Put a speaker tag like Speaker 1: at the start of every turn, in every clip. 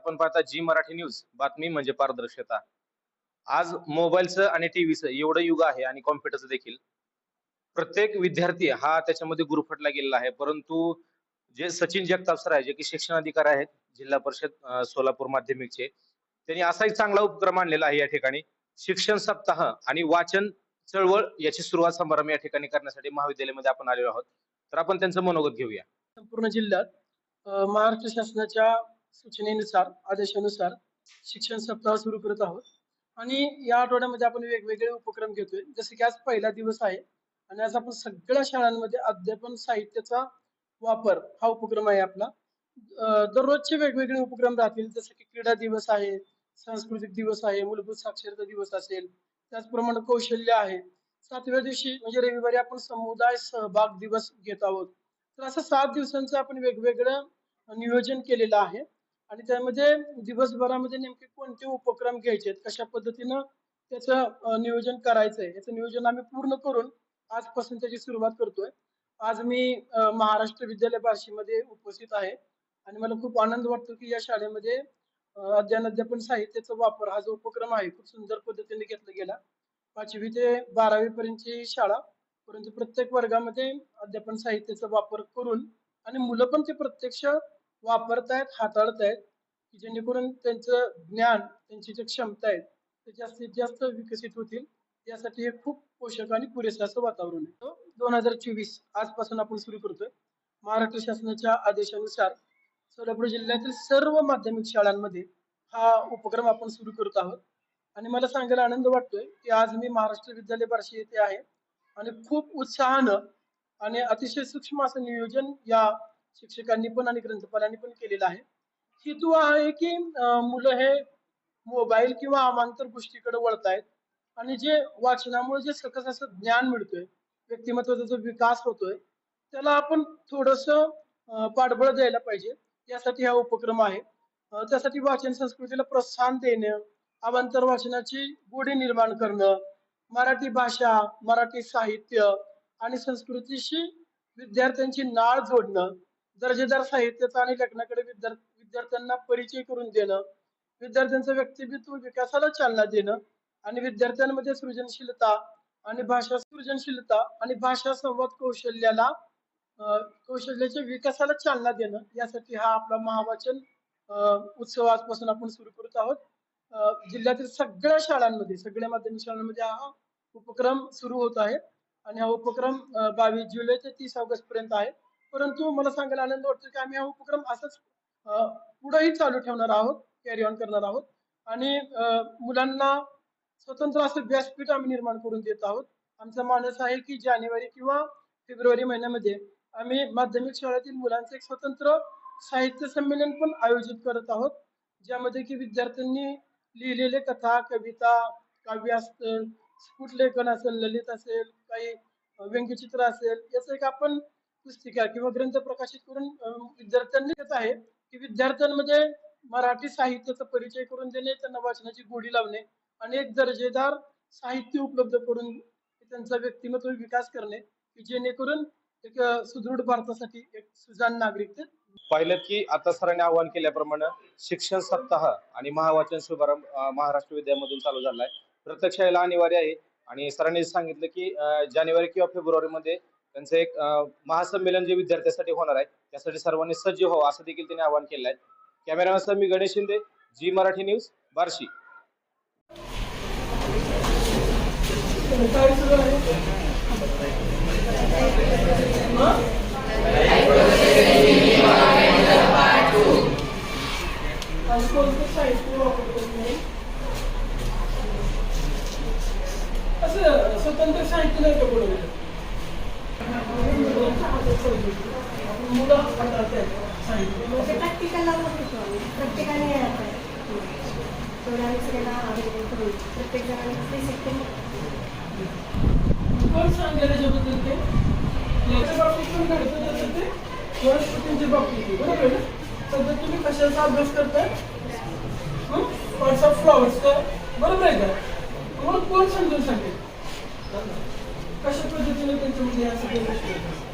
Speaker 1: आपण पाहता जी मराठी न्यूज बातमी म्हणजे पारदर्शकता. आज मोबाईलचं आणि टीव्हीचं एवढं युग आहे आणि कॉम्प्युटरचं देखील. प्रत्येक विद्यार्थी हा त्याच्यामध्ये गुरफटला गेलेला आहे. परंतु जे सचिन जगताप सर आहे जे की शिक्षण अधिकारी आहेत जिल्हा परिषद सोलापूर माध्यमिकचे त्यांनी असा एक चांगला उपक्रम आणलेला आहे या ठिकाणी. शिक्षण सप्ताह आणि वाचन चळवळ याची सुरुवात समारंभ या ठिकाणी करण्यासाठी महाविद्यालयामध्ये आपण आलेलो आहोत. तर आपण त्यांचं मनोगत घेऊया.
Speaker 2: संपूर्ण जिल्ह्यात महाराष्ट्र शासनाच्या सूचनेनुसार आदेशानुसार शिक्षण सप्ताह सुरू करत आहोत. आणि या आठवड्यामध्ये आपण वेगवेगळे उपक्रम घेतोय. जसे की आज पहिला दिवस आहे आणि आज आपण सगळ्या शाळांमध्ये अध्यापन साहित्याचा वापर हा उपक्रम आहे आपला. दररोजचे वेगवेगळे उपक्रम राहतील. जसं की क्रीडा दिवस आहे सांस्कृतिक दिवस आहे मूलभूत साक्षरता दिवस असेल त्याचप्रमाणे कौशल्य आहे. सातव्या दिवशी म्हणजे रविवारी आपण समुदाय सहभाग दिवस घेत आहोत. तर असं सात दिवसांचं आपण वेगवेगळं नियोजन केलेलं आहे. आणि त्यामध्ये म्हणजे दिवसभरामध्ये नेमके कोणते उपक्रम घ्यायचे कशा पद्धतीनं त्याचं नियोजन नियोजन करायचंय याचं नियोजन आम्ही पूर्ण करून आजपासून त्याची सुरुवात करतोय. आज मी महाराष्ट्र विद्यालय बार्शीमध्ये उपस्थित आहे आणि मला खूप आनंद वाटतो की या शाळेमध्ये अध्ययन अध्यापन साहित्याचा वापर हा जो उपक्रम आहे खूप सुंदर पद्धतीने घेतला गेला. पाचवी ते बारावी पर्यंतची शाळा परंतु प्रत्येक वर्गामध्ये अध्यापन साहित्याचा वापर करून आणि मुलं पण ते प्रत्यक्ष वापरतायत हाताळतायत की जेणेकरून त्यांचं ज्ञान त्यांची जी क्षमता आहेत ते जास्तीत जास्त विकसित होतील. यासाठी हे खूप पोषक आणि पुरेसं असं वातावरण आहे. दोन हजार चोवीस आजपासून आपण सुरू करतोय. महाराष्ट्र शासनाच्या आदेशानुसार सोलापूर जिल्ह्यातील सर्व माध्यमिक शाळांमध्ये हा उपक्रम आपण सुरू करत आहोत. आणि मला सांगायला आनंद वाटतोय की आज मी महाराष्ट्र विद्यालय बार्शी येथे आहे. आणि खूप उत्साहानं आणि अतिशय सूक्ष्म असं नियोजन या शिक्षकांनी पण आणि ग्रंथपालांनी पण केलेलं आहे. हेतू आहे की मुलं हे मोबाईल किंवा अमांतर गोष्टीकडे वळतायत आणि जे वाचनामुळे जे सकस असं ज्ञान मिळतोय व्यक्तिमत्वाचा जो विकास होतोय त्याला आपण थोडस पाठबळ द्यायला पाहिजे. यासाठी हा उपक्रम आहे. त्यासाठी वाचन संस्कृतीला प्रोत्साहन देणं अवांतर वाचनाची गोडी निर्माण करणं मराठी भाषा मराठी साहित्य आणि संस्कृतीशी विद्यार्थ्यांची नाळ जोडणं दर्जेदार साहित्याचा आणि लेखनाकडे विद्यार्थ्यांना परिचय करून देणं विद्यार्थ्यांचं व्यक्तिमत्व विकासाला चालना देणं आणि विद्यार्थ्यांमध्ये सृजनशीलता आणि भाषा सृजनशीलता आणि भाषा संवाद कौशल्याला कौशल्याच्या विकासाला चालना देणं यासाठी हा आपला महावाचन उत्सव आजपासून आपण सुरू करत आहोत. जिल्ह्यातील सगळ्या शाळांमध्ये सगळ्या माध्यमिक शाळांमध्ये हा उपक्रम सुरू होत आहे आणि हा उपक्रम बावीस जुलै ते तीस ऑगस्ट पर्यंत आहे. परंतु मला सांगायला आनंद वाटतो की आम्ही हा उपक्रम असंच पुढेही चालू ठेवणार आहोत कॅरी ऑन करणार आहोत. आणि मुलांना स्वतंत्र असं व्यासपीठ आम्ही निर्माण करून देत आहोत. आमचा मानस आहे की जानेवारी किंवा फेब्रुवारी महिन्यामध्ये आम्ही माध्यमिक शाळेतील मुलांचं एक स्वतंत्र साहित्य संमेलन पण आयोजित करत आहोत ज्यामध्ये की विद्यार्थ्यांनी लिहिलेले कथा कविता काव्य असतील स्फुट लेखन असेल ललित असेल काही व्यंगचित्र असेल याचं एक आपण पुस्तिका किंवा ग्रंथ प्रकाशित करून विद्यार्थ्यांनी येत आहे की विद्यार्थ्यांमध्ये मराठी साहित्याचा परिचय करून देणे त्यांना वाचनाची गोडी लावणे आणि एक दर्जेदार साहित्य उपलब्ध करून त्यांचा व्यक्तिमत्व विकास करणे की जेणेकरून एक सुदृढ भारतासाठी एक सुजाण नागरिक ते
Speaker 1: पाहिलं की आता सरांनी आवाहन केल्याप्रमाणे शिक्षण सप्ताह आणि महावाचन शुभारंभ महाराष्ट्र विद्यामधून चालू झाला आहे प्रत्यक्ष यायला अनिवार्य आहे. आणि सरांनी सांगितलं की जानेवारी किंवा फेब्रुवारीमध्ये त्यांचं एक महासंमेलन जे विद्यार्थ्यांसाठी होणार आहे त्यासाठी सर्वांनी सज्ज व्हावं असं देखील त्यांनी आवाहन केलं आहे. कॅमेरामॅन सर मी गणेश शिंदे जी मराठी न्यूज बार्शी.
Speaker 2: साहित्य स्वतंत्र साहित्य नाही का बनवलं आपण मुलं हाताळतायत साहित्य
Speaker 3: म्हणजे प्रॅक्टिकलला होतो आम्ही प्रत्येकाने यायला पाहिजे तेवढ्या सगळ्यांना करून प्रत्येक ते शिकते.
Speaker 2: कोण सांगेल त्याच्याबद्दल ते? याच्या बाबतीत पण घडतं तसं ते? वनस्पतींच्या बाबतीत बरोबर ना? सध्या तुम्ही कशाचा अभ्यास करताय? पार्ट्स ऑफ फ्लॉवर्सचा बरोबर आहे का? तुम्हाला कोण समजून सांगेल? कशा पद्धतीने त्यांच्यामध्ये या सगळ्या गोष्टी येतात?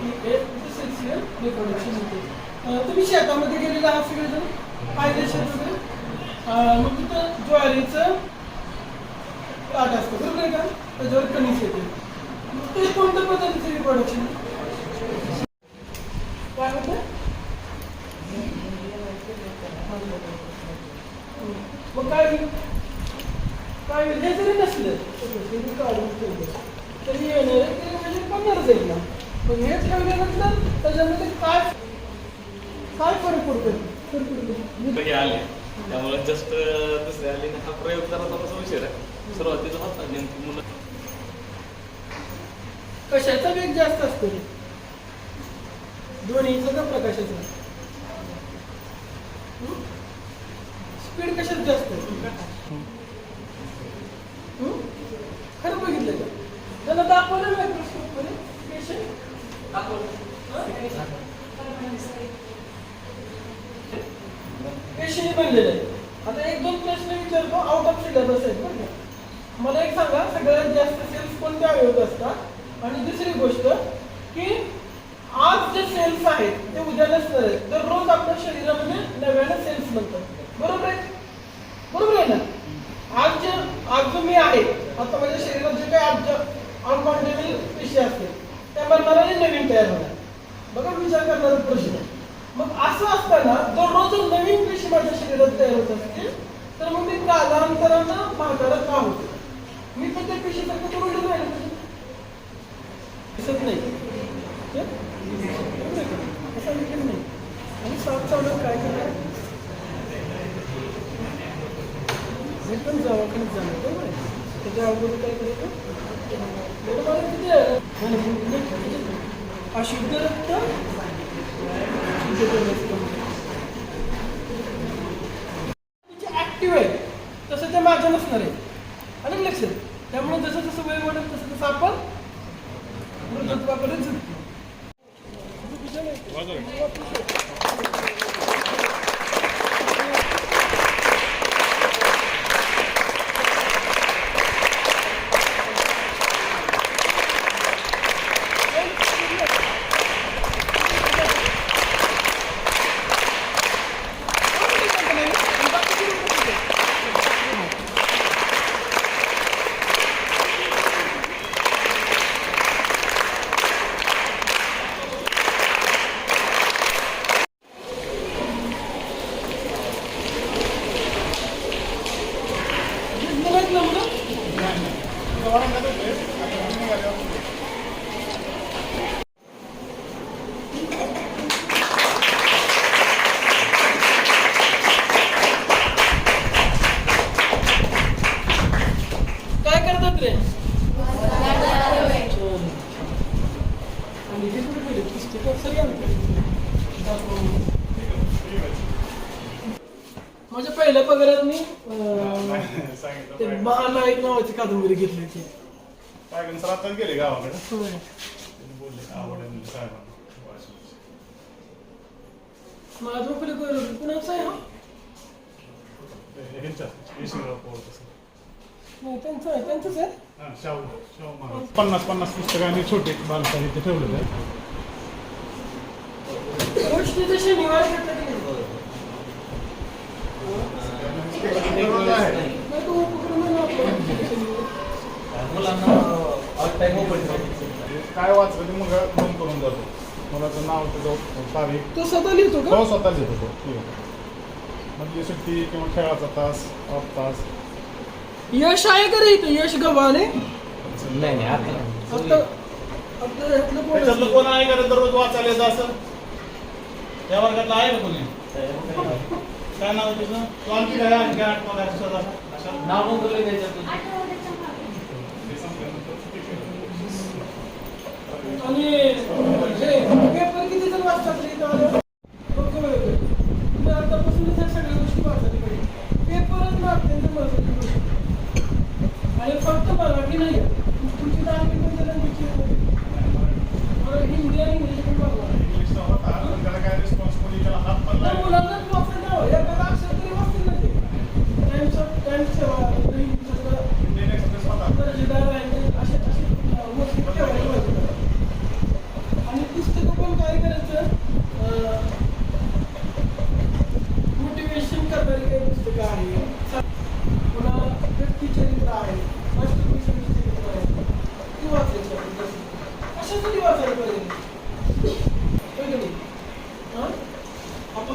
Speaker 2: की हे? this तुम्ही शेतामध्ये गेलेला आहात सगळेजण पाहिजे शेत वगैरे? मग तिथं ज्वारीचं ताट असतं बरोबर आहे का? त्याच्यावर कणीस येते. मग ते कोणत्या पद्धतीचं प्रोडक्शन काय म्हणतं मग काय होईल? काय होईल? हे जरी नसलं हे काढून ठेवलं. तरी येणार तरी म्हणजे पडणारच आहेत ना. मग हे ठेवल्यानंतर त्याच्यामध्ये काय काय फरक पडतो
Speaker 4: हे आले? त्यामुळे जस्ट दुसरे आले हा प्रयोग करायचा कसा विषय आहे. सुरुवातीला होता नेमकी मुलं
Speaker 2: कशाचा वेग जास्त असतो दोन्हीचा का प्रकाशाचा? स्पीड कशात जास्त? हं? खरं बघितलं का? त्याला दाखवलं मायक्रोस्कोपमध्ये? पेशंट पेशीने बनलेलं आहे आता एक दोन प्रश्न विचारतो आउट ऑफ सिलेबस आहेत बरं का. मला एक सांगा सगळ्यात जास्त सेल्स कोणत्या अवयवात असतात? आणि दुसरी गोष्ट की आज जे सेल्स आहेत ते उद्या नसणार आहेत. तर रोज आपल्या शरीरामध्ये नव्यानं सेल्स बनतात. बरोबर आहे? बरोबर आहे ना? आज जे आज जो मी आहे आता माझ्या शरीरात जे काही आज अनकॉन्टेबल पेशी असतील त्या मला नवीन तयार होणार. बघा विचार करणारा प्रश्न. मग असं असताना दररोज जर नवीन पेशी माझ्या शरीरात तयार होत असतील तर मग मी कालांतरानं म्हातारा का होतो? मी पण त्या पेशीसारखं तर उलटं राहिलं. दिसत नाही. असं नाही. आणि सात चावलं काय करणार? मी पण दवाखान्यात जाणार बरोबर त्याच्या अगोदर काय करायचं मला किती अशुद्ध रक्त
Speaker 5: Thank you. आताच गेले गावाकडे
Speaker 2: होय.
Speaker 5: त्यांनी बोलले आवडेल म्हणजे साहेबांना वाशिमचे.
Speaker 2: माझं पहिले कळलं कुणाचं आहे हा
Speaker 5: ते ह्यांच्या येशिंगराव तसं.
Speaker 2: नाही त्यांचं आहे त्यांचंच आहे
Speaker 5: हा, शाहू शाहू महाराज पन्नास पन्नास पुस्तकांनी छोटे बालसाहित्य ठेवलेलं आहे
Speaker 2: गोष्टीचं शनिवार घेतलं की नाही?
Speaker 5: दररोज आहे.
Speaker 2: नाही तो उपक्रम आहे ना आपला.
Speaker 4: मुलांना
Speaker 5: काय वाचलं ते मग बंद करून जातो. मुलाचं नाव त्याचं तारीख.
Speaker 2: तो स्वतः लिहितो का?
Speaker 5: तो स्वतः लिहितो तो. ठीक आहे. मधली सुट्टी किंवा खेळाचा तास ऑफ तास.
Speaker 2: यश आहे का रे इथं? यश गव्हाणे?
Speaker 4: नाही नाही आता
Speaker 2: आता आपलं कोण
Speaker 5: त्याच्यातलं
Speaker 2: असेल?
Speaker 5: कोण आहे का दररोज वाचायला येतं असं त्या वर्गातलं आहे का कोणी? काय? नाव आहे तुझं? तू आणखी काय आणखी आठ पंधरा
Speaker 4: नाव त्याच्यातून?
Speaker 2: आणि हे पेपर किती जण वाचतात रे इथं आल्यावर? बघ बरं. तुम्ही आतापासूनच ह्या सगळ्या गोष्टी वाचायला पाहिजे पेपरच ना अत्यंत महत्वाची गोष्ट आणि फक्त मराठी नाही तुमची आणखी कोणत्या language ची? मला हिंदी आणि इंग्लिश पण बघा
Speaker 5: इंग्लिशचा होता पण त्याला काय रिस्पॉन्स कोणी त्याला हात पण
Speaker 2: त्या
Speaker 5: नाही
Speaker 2: मुलांनाच वाचायला हवं एखादा अक्षर तरी वाचतील ना ते टाइम्स ऑफ टाइम्स ठेवा सगळं
Speaker 5: इंडियन एक्सप्रेस होता
Speaker 2: दर्जेदार आहे असे असे गोष्टी ठेवायला पाहिजे आणि पुस्तकं पण काय करायचं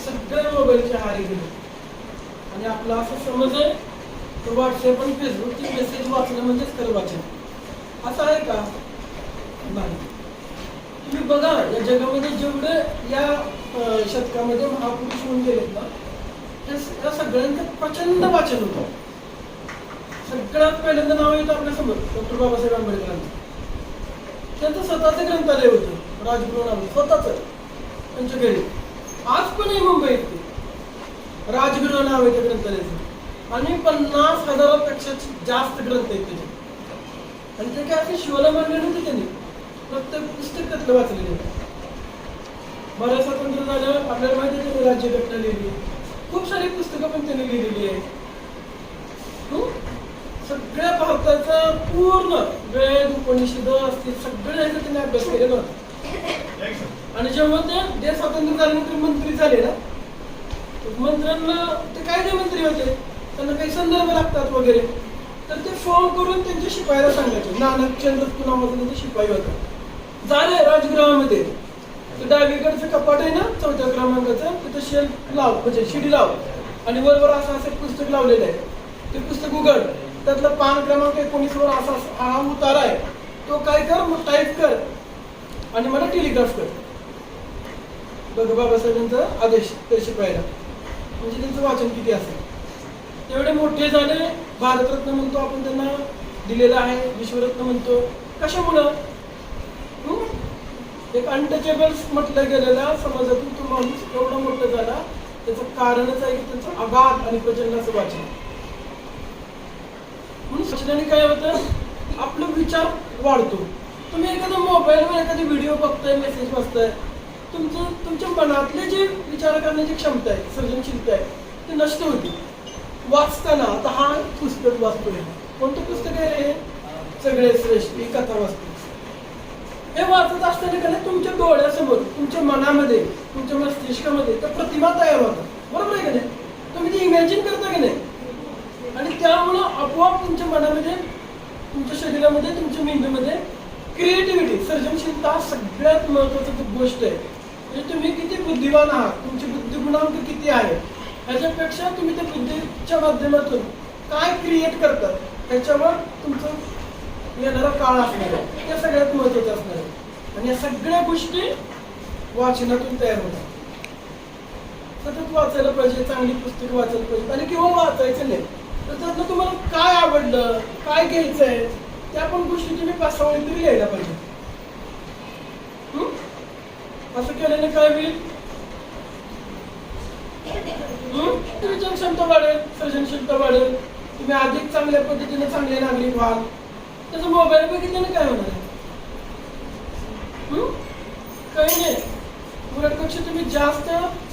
Speaker 2: सगळे मोबाईलचे हारी गेले आणि आपला असं समज आहे तर व्हॉट्सअप आणि फेसबुकचे मेसेज वाचणं म्हणजेच खरं वाचन. असं आहे का? नाही. तुम्ही बघा या जगामध्ये जेवढे या शतकामध्ये महापुरुष होऊन गेलेत ना त्या सगळ्यांचं प्रचंड वाचन होतं. सगळ्यात पहिल्यांदा नाव येतं आपल्यासमोर डॉक्टर बाबासाहेब आंबेडकरांचं. त्यांचं स्वतःचं ग्रंथालय होतं राजगृह नाव स्वतःच त्यांच्या घरी. आज पण आहे मुंबईत. राजगृह नाव आहे त्या ग्रंथालयाचं. आणि पन्नास हजारापेक्षा जास्त ग्रंथ आहेत त्याचे. आणि ते काय असे शिवाला मांडले नव्हते त्यांनी. प्रत्येक पुस्तक त्यातलं वाचलेले बऱ्याच स्वातंत्र्य झालं आपल्याला माहिती आहे त्यांनी राज्यघटना लिहिली. खूप सारी पुस्तकं पण त्यांनी लिहिलेली आहेत. सगळ्या भारताचा पूर्ण वेद उपनिषद असतील सगळ्या ह्याचा त्यांनी अभ्यास केलेला होता आणि जेव्हा ते देश स्वातंत्र्य झाल्यानंतर मंत्री झाले ना मंत्र्यांना ते काय जे मंत्री होते. त्यांना काही संदर्भ लागतात वगैरे. तर ते फॉर्म करून त्यांच्या शिपायला सांगायचे. नानक चंद्र नावाचा शिपाई होता झाले राजगृहामध्ये. तर डावीकडचं कपाट आहे ना चौथ्या क्रमांकाचं तिथं शेल लाव म्हणजे शिडी लाव. आणि वरवर असं असं पुस्तक लावलेलं आहे. ते पुस्तक उघड. त्यातलं पान क्रमांक एकोणीस वर असा असा हा उतारा आहे. तो काय कर मग टाईप कर. आणि मला टेलिग्राफ कर. बघ बाबासाहेबांचा आदेश ते शिपायला म्हणजे त्यांचं वाचन किती असेल. तेवढे मोठे झाले भारतरत्न म्हणतो आपण त्यांना दिलेलं आहे विश्वरत्न म्हणतो. कशामुळं? एक अनटचेबल म्हटलं गेलेला समाजातून तो माणूस एवढा मोठा झाला त्याचं कारणच आहे की त्यांचं आघात आणि प्रचंडाचं वाचन. म्हणून सचनाने काय होतं? आपलं विचार वाढतो. तुम्ही एखादा मोबाईलवर एखादी व्हिडिओ बघताय मेसेज वाचताय तुमचं तुमच्या मनातले जे विचार करण्याची क्षमता आहे सर्जनशीलता आहे ती नष्ट होती. वाचताना आता हा पुस्तक वाचतोय. कोणतं पुस्तक आहे सगळे श्रेष्ठ ही कथा वाचतो हे वाचत असताना का तुमच्या डोळ्यासमोर तुमच्या मनामध्ये तुमच्या मस्तिष्कामध्ये त्या प्रतिमा तयार होतात. बरोबर आहे का नाही? तुम्ही ती इमॅजिन करता की नाही? आणि त्यामुळं आपोआप तुमच्या मनामध्ये तुमच्या शरीरामध्ये तुमच्या मेंदूमध्ये क्रिएटिव्हिटी सर्जनशीलता सगळ्यात महत्वाची गोष्ट आहे. म्हणजे तुम्ही किती बुद्धिवान आहात तुमची बुद्धिगुणांक किती आहे ह्याच्यापेक्षा तुम्ही त्या बुद्धीच्या माध्यमातून काय क्रिएट करतात त्याच्यावर तुमचं येणारा काळ असणार आहे. त्या सगळ्यात महत्वाचं असणार आहे. आणि या सगळ्या गोष्टी वाचनातून तयार होतात. सतत वाचायला पाहिजे चांगली पुस्तकं वाचायला पाहिजे. आणि किंवा वाचायचं नाही तर त्यातनं तुम्हाला काय आवडलं काय घ्यायचं आहे त्या पण गोष्टी तुम्ही पाच सहा तरी लिहायला पाहिजे. असं केल्याने काय होईल? हं? क्षमता वाढेल सर्जनशीलता वाढेल. तुम्ही अधिक चांगल्या पद्धतीने चांगले नागरिक व्हाल. त्याचा मोबाईल बघितल्याने काय होणार आहे? काही नाही. उलटपेक्षा तुम्ही जास्त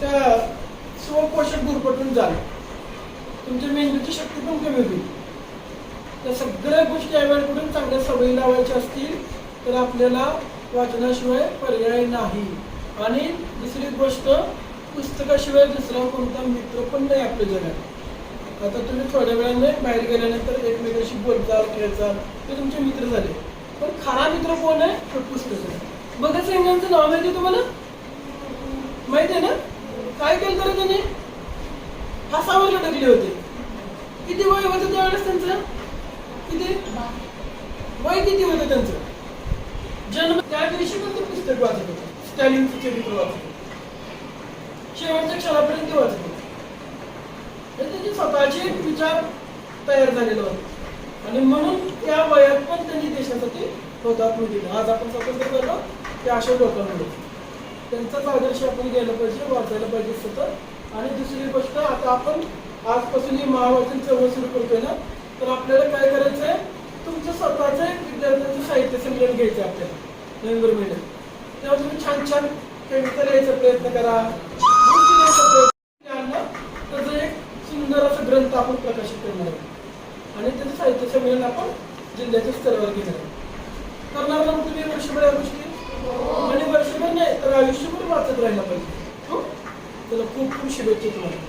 Speaker 2: त्या स्वपोषक गुरपटून जाल. तुमच्या मेंदूची शक्ती पण कमी होईल. त्या सगळ्या गोष्टी अवॉइड करून चांगल्या सवयी लावायच्या असतील तर आपल्याला वाचनाशिवाय पर्याय नाही. आणि दुसरी गोष्ट पुस्तकाशिवाय दुसरा कोणता मित्र पण नाही आपल्या जगात. आता तुम्ही थोड्या वेळाने बाहेर गेल्यानंतर एकमेकांशी बोलता खेळचाल ते तुमचे मित्र झाले. पण खरा मित्र कोण आहे? तर पुस्तक आहे. भगत सिंगांचं नाव माहिती आहे तुम्हाला? माहिती आहे ना? काय केलं तर त्यांनी? फासावर लटकले होते. किती वय होतं त्यावेळेस त्यांचं? किती? वय किती होतं त्यांचं? जन्म त्या दिवशी पण ते पुस्तक वाचत होतं. स्टॅलिनचं चरित्र वाचत शेवटच्या क्षणापर्यंत ते वाचत होते हे एक विचार तयार झालेला होता. आणि म्हणून त्या वयात पण त्यांनी देशासाठी होतात दिलं आज आपण स्वतंत्र झालो ते अशा लोकांमुळे. त्यांचाच आदर्श आपण घ्यायला पाहिजे वाचायला पाहिजे सतत. आणि दुसरी गोष्ट आता आपण आजपासून ही महावाचन चळवळ सुरू करतोय ना तर आपल्याला काय करायचं आहे? तुमचं स्वतःचं एक विद्यार्थ्यांचं साहित्य संकलन घ्यायचं आपल्याला नोव्हेंबर महिन्यात. तेव्हा तुम्ही छान छान कविता लिहायचा प्रयत्न करा गोष्टी लिहायचा प्रयत्न करा. त्याचं एक सुंदर असं ग्रंथ आपण प्रकाशित करणार आहे आणि त्याचं साहित्य संमेलन आपण जिल्ह्याच्या स्तरावर घेणार आहे. करणार ना तुम्ही वर्षभर या गोष्टी. आणि वर्षभर नाही तर आयुष्यभर वाचत राहिला पाहिजे. हो? चला खूप खूप शुभेच्छा तुम्हाला.